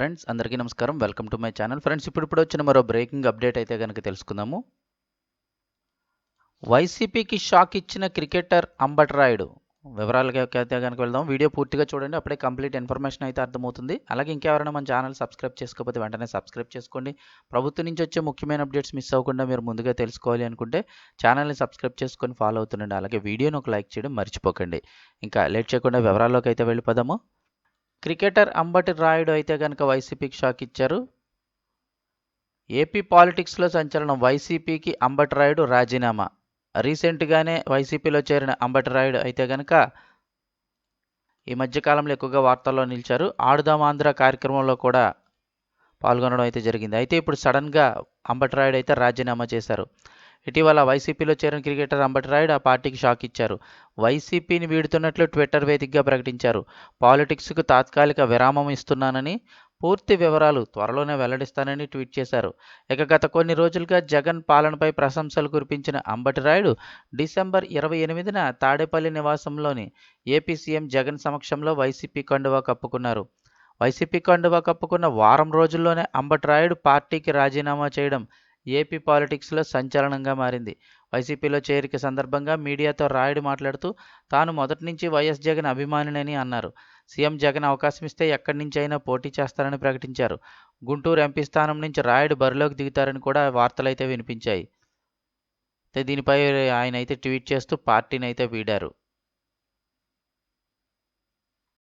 Friends అందరికీ నమస్కారం. Welcome to my channel. Friends ఇప్పుడు ఇప్పుడు వచ్చిన మరో బ్రేకింగ్ అప్డేట్ అయితే కనుక తెలుసుకుందాము. వైసీపీకి షాక్ ఇచ్చిన క్రికెటర్ అంబట్ రాయుడు. వివరాలకి అయితే కనుక వెళ్దాం. వీడియో పూర్తిగా చూడండి. అప్పుడే కంప్లీట్ ఇన్ఫర్మేషన్ అయితే అర్థమవుతుంది. అలాగే ఇంకెవరైనా మన ఛానల్ సబ్స్క్రైబ్ చేసుకోకపోతే వెంటనే సబ్స్క్రైబ్ చేసుకోండి. ప్రభుత్వం నుంచి వచ్చే ముఖ్యమైన అప్డేట్స్ మిస్ అవ్వకుండా మీరు ముందుగా తెలుసుకోవాలి అనుకుంటే ఛానల్ని సబ్స్క్రైబ్ చేసుకొని ఫాలో అవుతుండండి. అలాగే వీడియోని ఒక లైక్ చేయడం మర్చిపోకండి. ఇంకా లేట్ చేయకుండా వివరాల్లోకి అయితే వెళ్ళిపోదాము. క్రికెటర్ అంబటి రాయుడు అయితే కనుక వైసీపీకి షాక్ ఇచ్చారు. ఏపీ పాలిటిక్స్లో సంచలనం వైసీపీకి అంబటి రాయుడు రాజీనామా. రీసెంట్గానే వైసీపీలో చేరిన అంబటి రాయుడు అయితే కనుక ఈ మధ్యకాలంలో ఎక్కువగా వార్తల్లో నిలిచారు. ఆడుదాం ఆంధ్ర కార్యక్రమంలో కూడా పాల్గొనడం అయితే జరిగింది. అయితే ఇప్పుడు సడన్గా అంబటి రాయుడు అయితే రాజీనామా చేశారు. ఇటీవల వైసీపీలో చేరిన క్రికెటర్ అంబటి రాయుడు ఆ పార్టీకి షాక్ ఇచ్చారు. వైసీపీని వీడుతున్నట్లు ట్విట్టర్ వేదికగా ప్రకటించారు. పాలిటిక్స్కు తాత్కాలిక విరామం ఇస్తున్నానని పూర్తి వివరాలు త్వరలోనే వెల్లడిస్తానని ట్వీట్ చేశారు. ఇక గత కొన్ని రోజులుగా జగన్ పాలనపై ప్రశంసలు కురిపించిన అంబటి రాయుడు డిసెంబర్ ఇరవై ఎనిమిదిన తాడేపల్లి నివాసంలోని ఏపీ సీఎం జగన్ సమక్షంలో వైసీపీ కండువా కప్పుకున్నారు. వైసీపీ కండువా కప్పుకున్న వారం రోజుల్లోనే అంబటి రాయుడు పార్టీకి రాజీనామా చేయడం ఏపీ పాలిటిక్స్లో సంచలనంగా మారింది. వైసీపీలో చేరిక సందర్భంగా మీడియాతో రాయుడు మాట్లాడుతూ తాను మొదటి నుంచి వైఎస్ జగన్ అభిమానినని అన్నారు. సీఎం జగన్ అవకాశం ఇస్తే ఎక్కడి నుంచి అయినా పోటీ చేస్తారని ప్రకటించారు. గుంటూరు ఎంపీ స్థానం నుంచి రాయుడు బరిలోకి దిగుతారని కూడా వార్తలైతే వినిపించాయి. దీనిపై ఆయన అయితే ట్వీట్ చేస్తూ పార్టీని అయితే వీడారు.